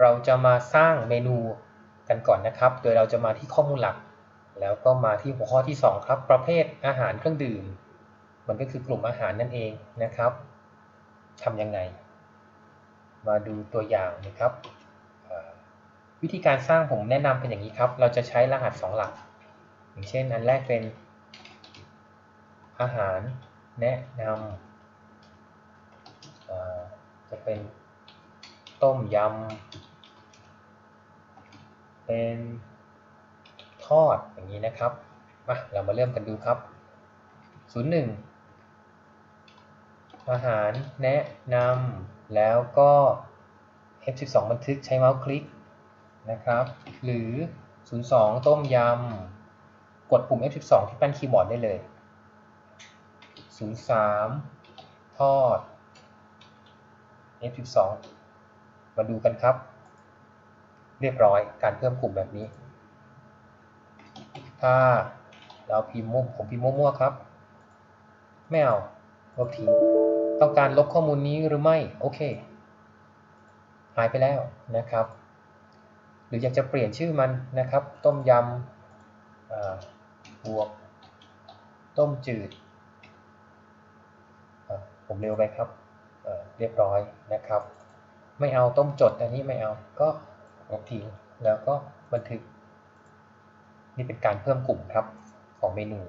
เราจะมาสร้างเมนูกันก่อนนะครับ โดยเราจะมาที่ข้อมูลหลัก แล้วก็มาที่หัวข้อที่ 2 ครับ ประเภทอาหารเครื่องดื่ม มันก็คือกลุ่มอาหารนั่นเองนะครับทำยังไง มาดูตัวอย่างนะครับ วิธีการสร้างผมแนะนำเป็นอย่างนี้ครับ เราจะใช้รหัส 2 หลัก อย่างเช่น อันแรกเป็น อาหารแนะนำจะเป็นต้มยำ เป็นทอดอย่างนี้นะครับมาเรามาเริ่มกันดูครับ 01 อาหารแนะนำแล้วก็ F12 บันทึกใช้เมาส์คลิกนะครับ หรือ 02 ต้มยำ กดปุ่ม F12 ที่แป้นคีย์บอร์ดได้เลย 03 ทอด F12 มาดูกันครับ เรียบร้อยการเพิ่มกลุ่มแบบนี้ ถ้าเราพิมพ์มั่วผมพิมพ์มั่วๆครับ ไม่เอาลบทิ้งต้องการลบข้อมูลนี้หรือไม่ โอเค หายไปแล้วนะครับ หรืออยากจะเปลี่ยนชื่อมันนะครับ ต้มยำบวก ต้มจืด ผมเร็วไปครับเรียบร้อยนะครับ ไม่เอาต้มจดอันนี้ไม่เอาก็ ลบทิ้ง แล้วก็บันทึก นี่เป็นการเพิ่มกลุ่มครับของเมนู